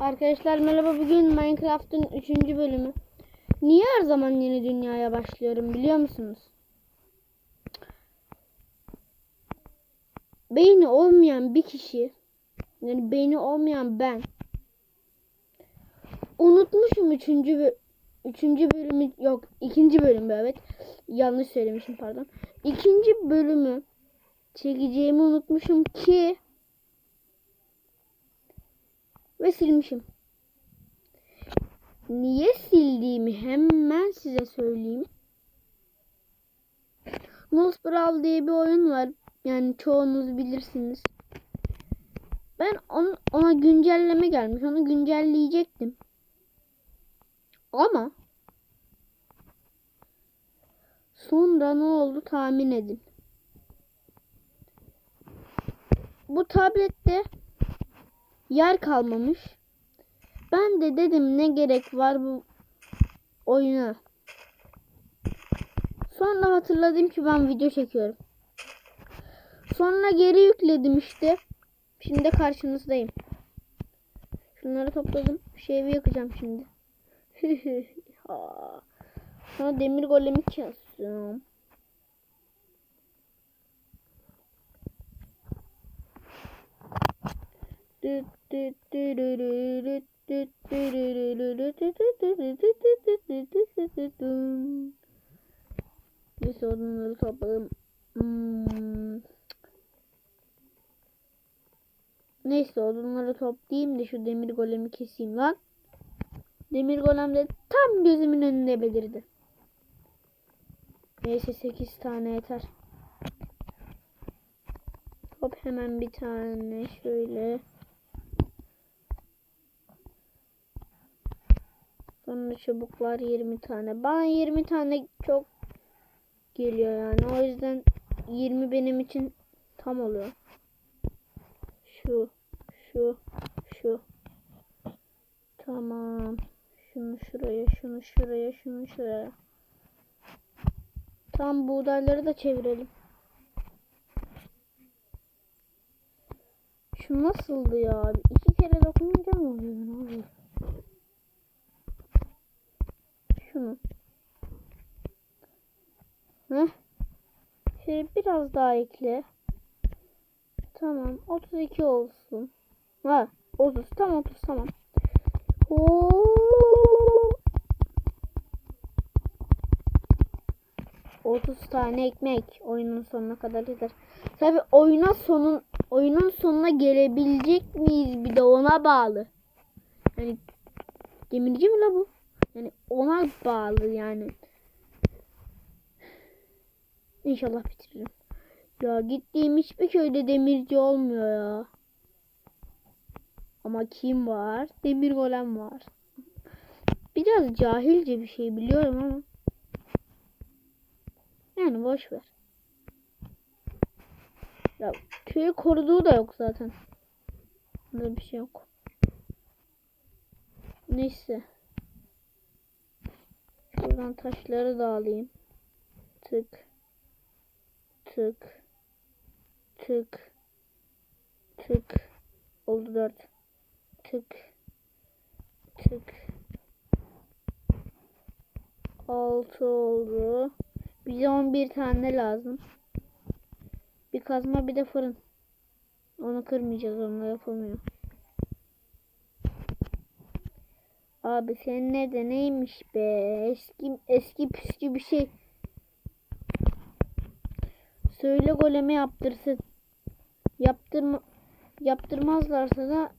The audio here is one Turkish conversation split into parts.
Arkadaşlar merhaba bugün Minecraft'ın 3. bölümü. Niye her zaman yeni dünyaya başlıyorum biliyor musunuz? Beyni olmayan bir kişi yani beyni olmayan ben unutmuşum 3. Bö 3. bölümü yok 2. bölümü evet yanlış söylemişim pardon. 2. bölümü çekeceğimi unutmuşum ki ve silmişim. Niye sildiğimi hemen size söyleyeyim. Nose Brawl diye bir oyun var. Yani çoğunuz bilirsiniz. Ben on, ona güncelleme gelmiş. Onu güncelleyecektim. Ama sonra ne oldu tahmin edin. Bu tablette yer kalmamış. Ben de dedim ne gerek var bu oyuna. Sonra hatırladım ki ben video çekiyorum. Sonra geri yükledim işte. Şimdi karşınızdayım. Şunları topladım. Şu evi yakacağım şimdi. Sonra demir golemi kestim. Neyse odunları topladım. Hmm. Neyse odunları toplayayım da şu demir golemi keseyim lan. Demir golem de tam gözümün önünde belirdi. Neyse 8 tane yeter. Hop hemen bir tane şöyle. Sonra çubuklar 20 tane. Bana 20 tane çok geliyor yani. O yüzden 20 benim için tam oluyor. Şu, şu, şu. Tamam. Şunu şuraya, şunu şuraya, şunu şuraya. Tam buğdayları da çevirelim. Şu nasıldı ya? İki kere dokununca mı oluyor? Ne oluyor? Şunu. Heh. Şöyle biraz daha ekle. Tamam. 32 olsun. Ha. 30. Tam 30 tamam. Oo. 30 tane ekmek oyunun sonuna kadar yeter. Tabi oyuna sonun oyunun sonuna gelebilecek miyiz bir de ona bağlı. Yani demirci mi la bu? Yani ona bağlı yani. İnşallah bitiririm. Ya gittiğim hiçbir köyde demirci olmuyor ya. Ama kim var? Demir golem var. Biraz cahilce bir şey biliyorum ama. Yani boş ver. Ya köyü koruduğu da yok zaten. Böyle bir şey yok. Neyse. Şuradan taşları da alayım. Tık. Tık. Tık. Tık. Oldu dört. Tık. Tık. Altı oldu. Bize on bir tane lazım. Bir kazma bir de fırın. Onu kırmayacağız. Onunla yapılmıyor. Abi senin ne de neymiş be? Eski eski püskü bir şey. Söyle golemi yaptırsın. Yaptırma yaptırmazlarsa da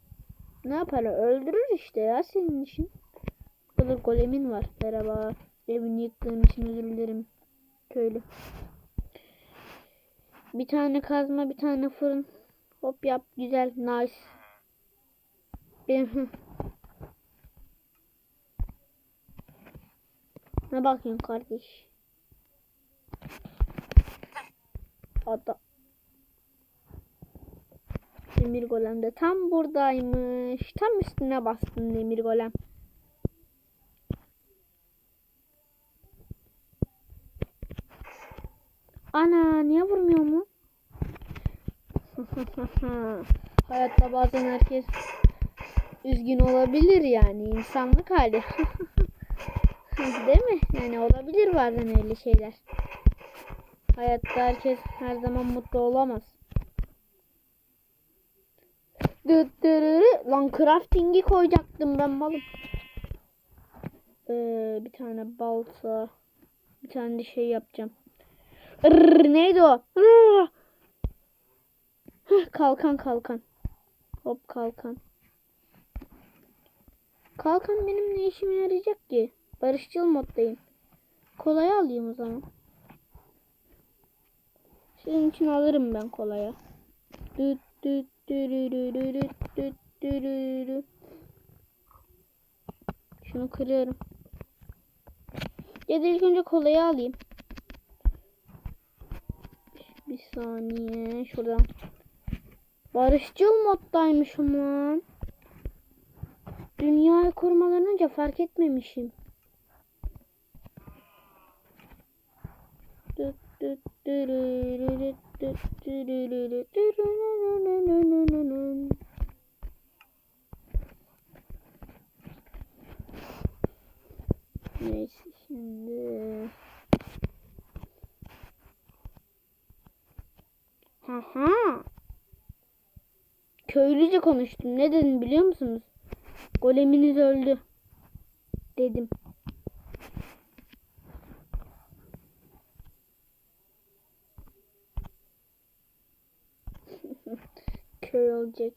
ne yaparlar? Öldürür işte ya senin için. Bu kadar golemin var. Merhaba. Evini yıktığım için özür dilerim. Köylü. Bir tane kazma, bir tane fırın. Hop yap. Güzel. Nice. Benim Ne bakıyorsun kardeş? Hatta Demir golem de tam buradaymış. Tam üstüne bastın demir golem. Ana niye vurmuyor mu? Hayatta bazen herkes üzgün olabilir yani insanlık hali. Değil mi? Yani olabilir bazen öyle şeyler. Hayatta herkes her zaman mutlu olamaz. Lan crafting'i koyacaktım ben malım. Ee, bir tane balta. Bir tane de şey yapacağım. Irr, neydi o? Heh, kalkan kalkan. Hop kalkan. Kalkan benim ne işime yarayacak ki? Barışçıl moddayım. Kolaya alayım o zaman. Senin için alırım ben kolaya. Düt düt dürürürürüt düt dürürürü. Şunu kırıyorum. Ya ilk önce kolayı alayım. Bir saniye şuradan. Barışçıl moddaymışım lan. Dünyayı kurmadan önce fark etmemişim. Neyse şimdi. Haha. Köylüce konuştum. Ne dedim biliyor musunuz? Goleminiz öldü. Dedim. Köy olacak.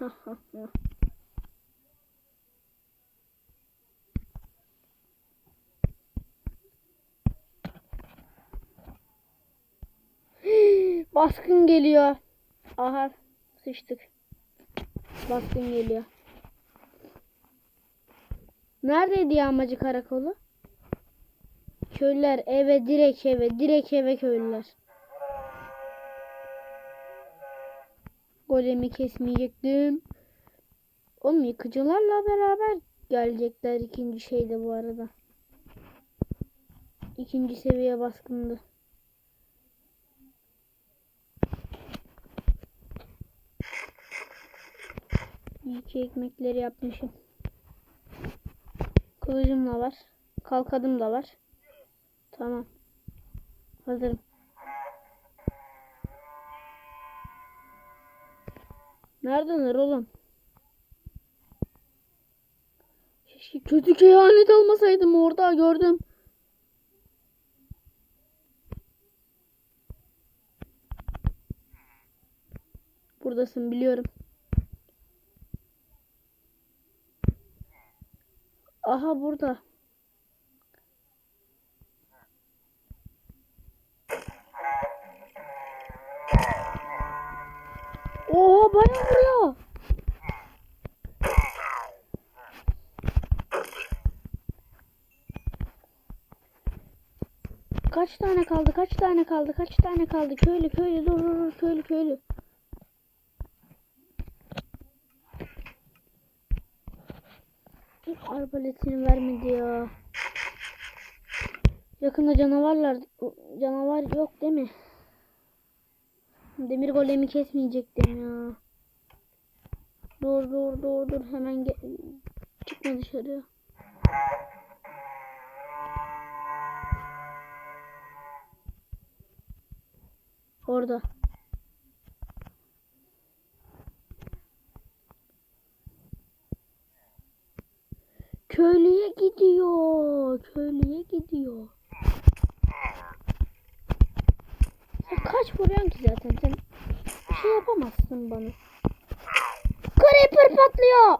Baskın geliyor. Aha sıçtık. Baskın geliyor. Neredeydi yağmacı karakolu? Köylüler eve direkt eve direkt eve köylüler. Golemi kesmeyecektim. Oğlum yıkıcılarla beraber gelecekler ikinci şeyde bu arada. İkinci seviye baskındı. İyi ki ekmekleri yapmışım. Kılıcım da var. Kalkadım da var. Tamam. Hazırım. Neredeler oğlum? Keşke kötü kehanet almasaydım orada gördüm. Buradasın biliyorum. Aha burada. Oha bayağı vuruyor. Kaç tane kaldı? Kaç tane kaldı? Kaç tane kaldı? Köylü köylü dur dur dur köylü köylü. Arbaletini vermedi ya. Yakında canavarlar canavar yok değil mi? Demir golemi kesmeyecektim ya. Dur dur dur dur hemen çıkma dışarı. Orada. Köylüye gidiyor. Köylüye gidiyor. Sen kaç vuruyorsun ki zaten? Sen bir şey yapamazsın bana. Creeper patlıyor.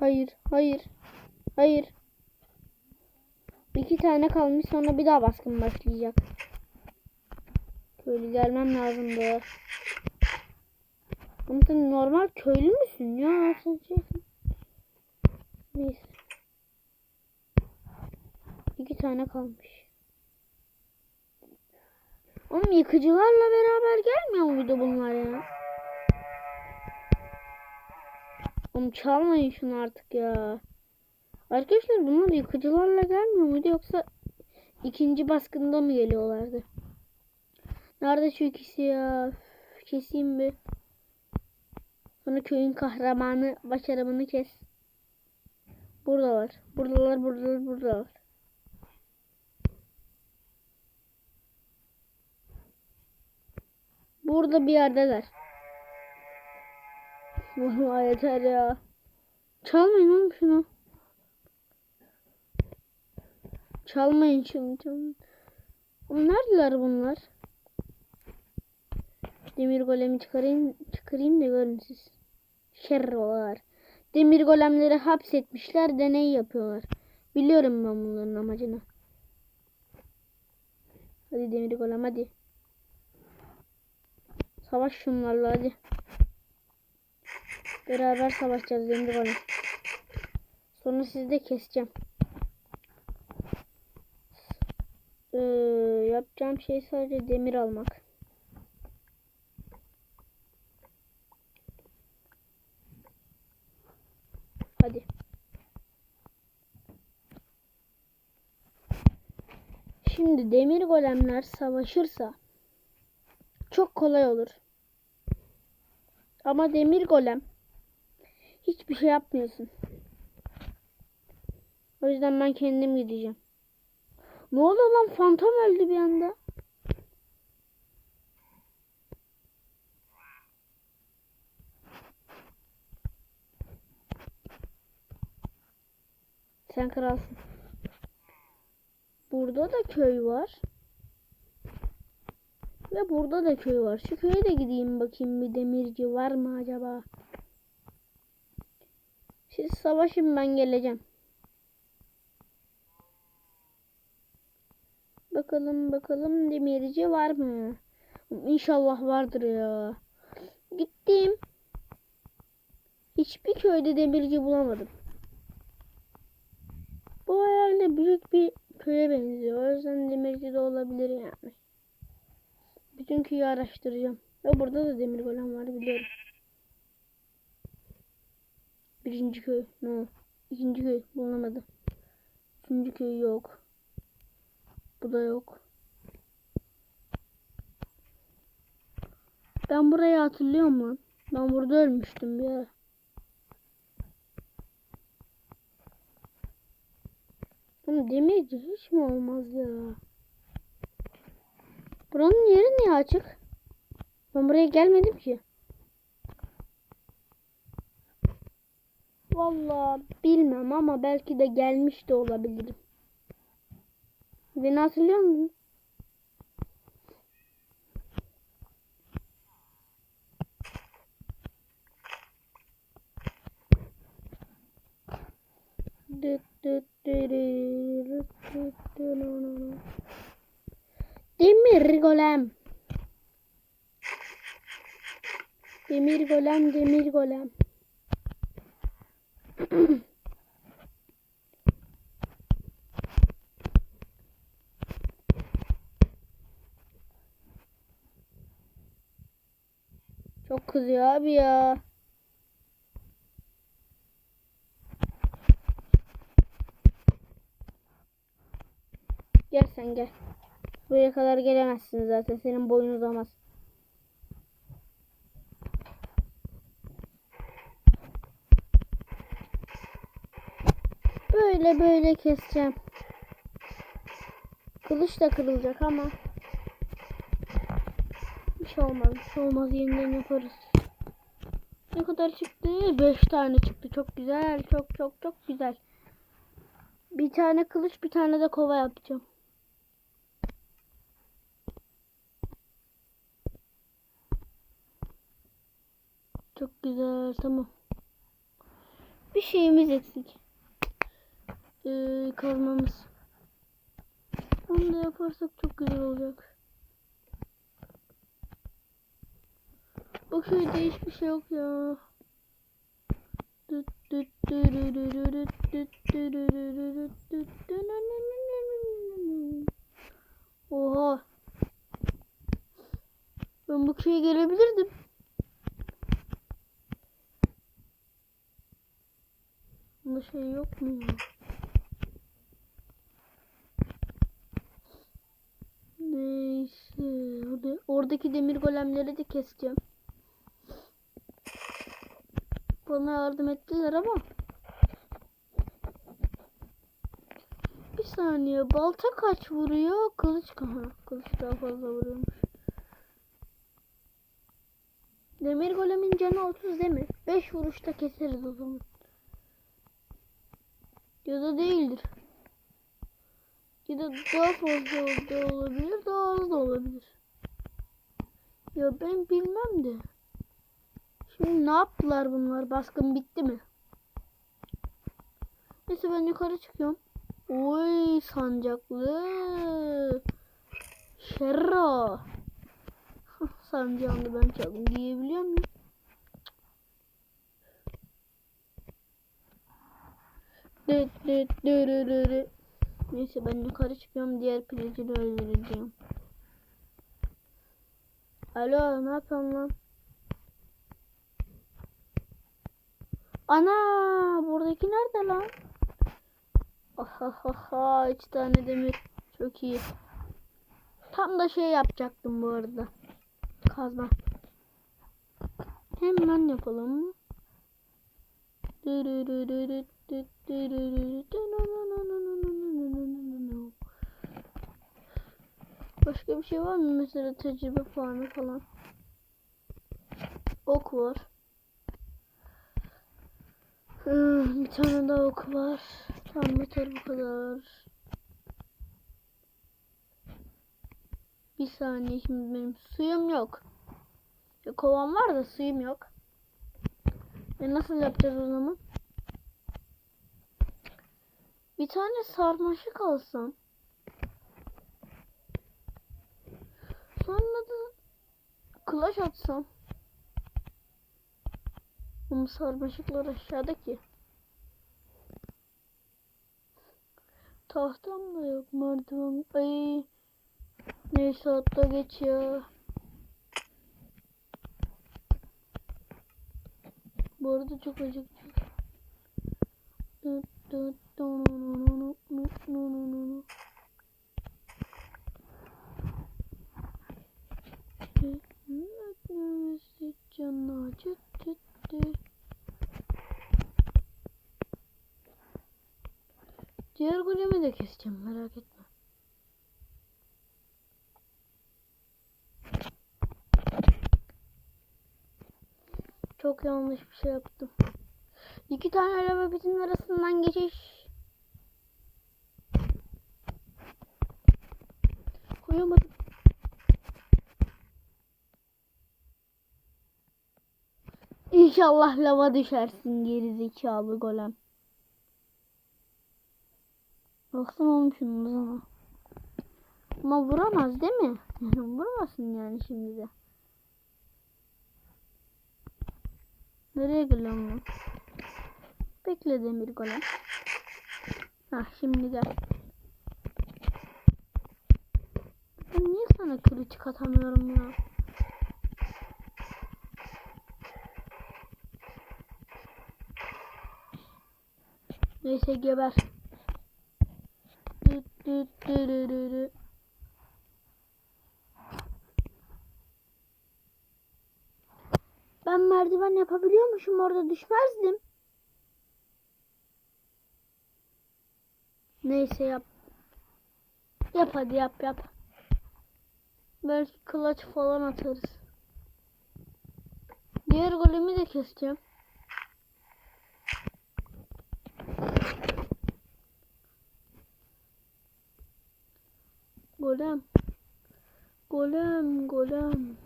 Hayır, hayır, hayır. İki tane kalmış sonra bir daha baskın başlayacak. Köylü gelmem lazımdı. Ama sen normal köylü müsün ya? Sen şey... Neyse. İki tane kalmış. Oğlum yıkıcılarla beraber gelmiyor mu bir de bunlar ya? Oğlum çalmayın şunu artık ya. Arkadaşlar bunlar yıkıcılarla gelmiyor muydu yoksa ikinci baskında mı geliyorlardı? Nerede şu ikisi ya? Keseyim bir. Bunu köyün kahramanı başarımını kes. Buradalar. Buradalar, buradalar, buradalar. Burada bir yerdeler. Vallahi yeter ya. Çalmayın oğlum şunu. Çalmayın şunu. Çalmayın. Neredeler bunlar? Demir golemi çıkarayım, çıkarayım da görün siz. Kerrolar. Demir golemleri hapsetmişler deney yapıyorlar. Biliyorum ben bunların amacını. Hadi demir golem hadi. Savaş şunlarla hadi. Beraber savaşacağız demir golem. Sonra sizi de keseceğim. Ee, yapacağım şey sadece demir almak. Hadi. Şimdi demir golemler savaşırsa çok kolay olur. Ama demir golem hiçbir şey yapmıyorsun. O yüzden ben kendim gideceğim. Ne oldu lan fantom öldü bir anda. Sen kralsın. Burada da köy var. Ve burada da köy var. Şu köye de gideyim bakayım bir demirci var mı acaba? Siz savaşın ben geleceğim. Bakalım bakalım demirci var mı? İnşallah vardır ya. Gittim. Hiçbir köyde demirci bulamadım. Bu hayalde büyük bir köye benziyor. O yüzden demirci de olabilir yani. Bütün köyü araştıracağım. Ve burada da demir golem var biliyorum. Birinci köy. No. İkinci köy. Bulamadım. Üçüncü köy yok. Bu da yok. Ben burayı hatırlıyor musun? Ben burada ölmüştüm bir ara. Oğlum demirci hiç mi olmaz ya? Buranın yeri niye açık? Ben buraya gelmedim ki. Valla bilmem ama belki de gelmiş de olabilirim. Beni hatırlıyor musun? Dıt Demir golem. Demir golem, demir golem. Çok kızıyor abi ya. Gel sen gel. Buraya kadar gelemezsin zaten. Senin boyun uzamaz. Böyle böyle keseceğim. Kılıç da kırılacak ama. Bir şey olmaz. Bir şey olmaz. Yeniden yaparız. Ne kadar çıktı? 5 tane çıktı. Çok güzel. Çok çok çok güzel. Bir tane kılıç bir tane de kova yapacağım. güzel tamam. Bir şeyimiz eksik. Ee, kazmamız. Onu da yaparsak çok güzel olacak. Bu köyde hiçbir şey yok ya. Oha. Ben bu köye gelebilirdim. Burada şey yok mu? Neyse. Oradaki demir golemleri de keseceğim. Bana yardım ettiler ama. Bir saniye. Balta kaç vuruyor? Kılıç kaha. Kılıç daha fazla vuruyormuş. Demir golemin canı 30 değil mi? 5 vuruşta keseriz o zaman. Ya da değildir. Ya da daha fazla da olabilir, daha az da olabilir. Ya ben bilmem de. Şimdi ne yaptılar bunlar? Baskın bitti mi? Neyse ben yukarı çıkıyorum. Oy sancaklı. Şerro. Sancağını ben çaldım diyebiliyor muyum? Dıt dıt dırırırı. Neyse ben yukarı çıkıyorum diğer pilicini öldüreceğim. Alo ne yapıyorsun lan? Ana buradaki nerede lan? Ahahaha iki tane demir. Çok iyi. Tam da şey yapacaktım bu arada. Kazma. Hemen yapalım. Başka bir şey var mı? Mesela tecrübe puanı falan. Ok var. Hmm, bir tane daha ok var. Tamam yeter bu kadar. Bir saniye şimdi benim suyum yok. Kovam var da suyum yok. E nasıl yapacağız o zaman? Bir tane sarmaşık alsam. Sonra da kulaç atsam. Ama sarmaşıklar aşağıda ki. Tahtam da yok merdiven. Ay. Neyse hatta geç ya. Bu arada çok acıkacak. Dıt dıt donununu nunununu. Nefesi canına çıt çıttı. Diğer golemi de keseceğim merak etme. Çok yanlış bir şey yaptım. İki tane bitin arasından geçiş. Koyamadım. İnşallah lava düşersin geri zekalı golem. Baksana olmuşsun o zaman. Ama vuramaz değil mi? Yani vurmasın yani şimdi de. Nereye geliyorum lan? Bekle demir golem. Hah şimdi gel. Ben niye kılıç atamıyorum ya? Neyse geber. Düt düt dürürürü. Ben merdiven yapabiliyormuşum orada düşmezdim. Neyse yap. Yap hadi yap yap. Belki kılıç falan atarız. Diğer golemi de keseceğim. Golem. Golem, golem.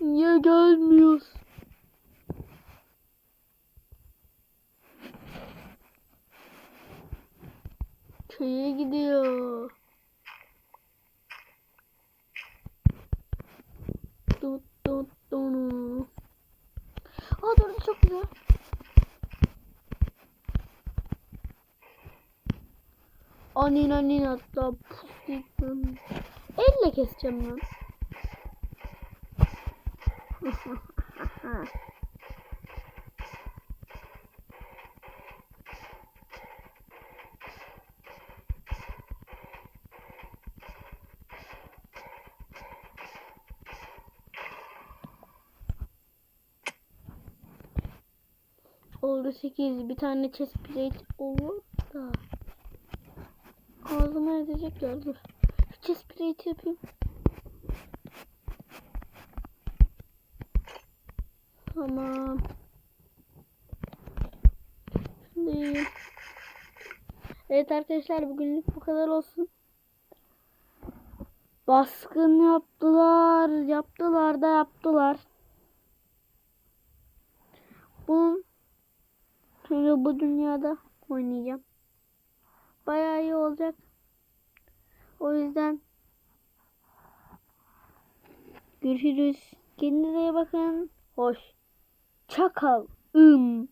Niye gelmiyoruz? Köye gidiyor. Tut tut tunu. Aa doğru çok güzel. Anin anin pustik Elle keseceğim lan. oldu 8. Bir tane chest plate olur da. Ağzıma edecekler dur. Şu chest plate yapayım. Tamam. Şimdi. Evet arkadaşlar bugünlük bu kadar olsun. Baskın yaptılar. Yaptılar da yaptılar. Bunun Şimdi bu dünyada oynayacağım. Bayağı iyi olacak. O yüzden görüşürüz. Kendinize iyi bakın. Hoş. Çakal. Im.